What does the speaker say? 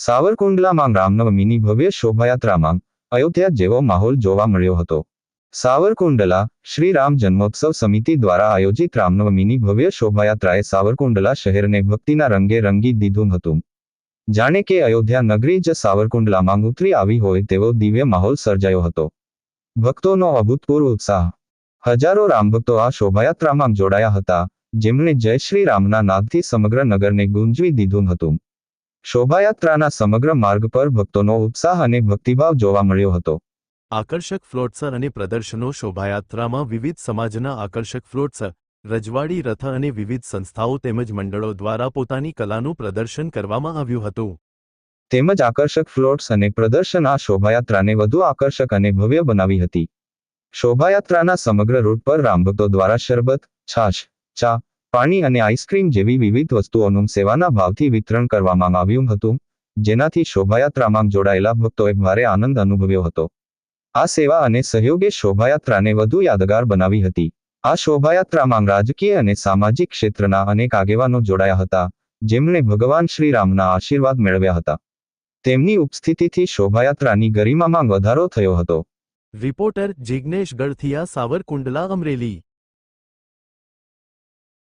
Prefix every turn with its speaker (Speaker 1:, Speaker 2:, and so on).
Speaker 1: સાવરકુંડલામાં રામનવમીની ભવ્ય શોભાયાત્રામાં અયોધ્યા જેવો માહોલ જોવા મળ્યો હતો. સાવરકુંડલા શ્રી રામ જન્મોત્સવ સમિતિ દ્વારા આયોજિત રામનવમીની ભવ્ય શોભાયાત્રાએ સાવરકુંડલા શહેરને ભક્તિના રંગે રંગી દીધું હતું. જાણે કે અયોધ્યા નગરી જ સાવરકુંડલામાં ઉતરી આવી હોય તેવો દિવ્ય માહોલ સર્જાયો હતો. ભક્તોનો અભૂતપૂર્વ ઉત્સાહ. હજારો રામભક્તો આ શોભાયાત્રામાં જોડાયા હતા, જેમણે જય શ્રી રામના નાદથી સમગ્ર નગરને ગુંજવી દીધું હતું. શોભાયાત્રાના સમગ્ર માર્ગ પર ભક્તોનો ઉત્સાહ અને ભક્તિભાવ જોવા મળ્યો હતો.
Speaker 2: આકર્ષક ફ્લોટસર અને પ્રદર્શનો શોભાયાત્રામાં વિવિધ સમાજના આકર્ષક ફ્લોટસર રજવાડી રથ અને વિવિધ સંસ્થાઓ તેમજ મંડળો દ્વારા પોતાની કલાનું પ્રદર્શન કરવામાં આવ્યું હતું.
Speaker 1: તેમજ આકર્ષક ફ્લોટ્સ અને પ્રદર્શન આ શોભાયાત્રાને વધુ આકર્ષક અને ભવ્ય બનાવી હતી. શોભાયાત્રાના સમગ્ર રૂટ પર રામભક્તો દ્વારા શરબત છાશ ચા પાણી અને આઈસ્ક્રીમ જેવી વિવિધ વસ્તુઓનું સેવાના ભાવથી વિતરણ કરવામાં આવ્યું હતું, જેનાથી શોભાયાત્રામાં જોડાયેલા ભક્તોએ ભારે આનંદ અનુભવ્યો હતો. આ સેવા અને સહયોગે શોભાયાત્રાને વધુ યાદગાર બનાવી હતી. આ શોભાયાત્રામાં રાજકીય અને સામાજિક ક્ષેત્રના અનેક આગેવાનો જોડાયા હતા, જેમણે ભગવાન શ્રીરામના આશીર્વાદ મેળવ્યા હતા. તેમની ઉપસ્થિતિથી શોભાયાત્રાની ગરિમામાં વધારો થયો હતો.
Speaker 2: રિપોર્ટર જિજ્ઞેશ ગળથિયા સાવરકુંડલા અમરેલી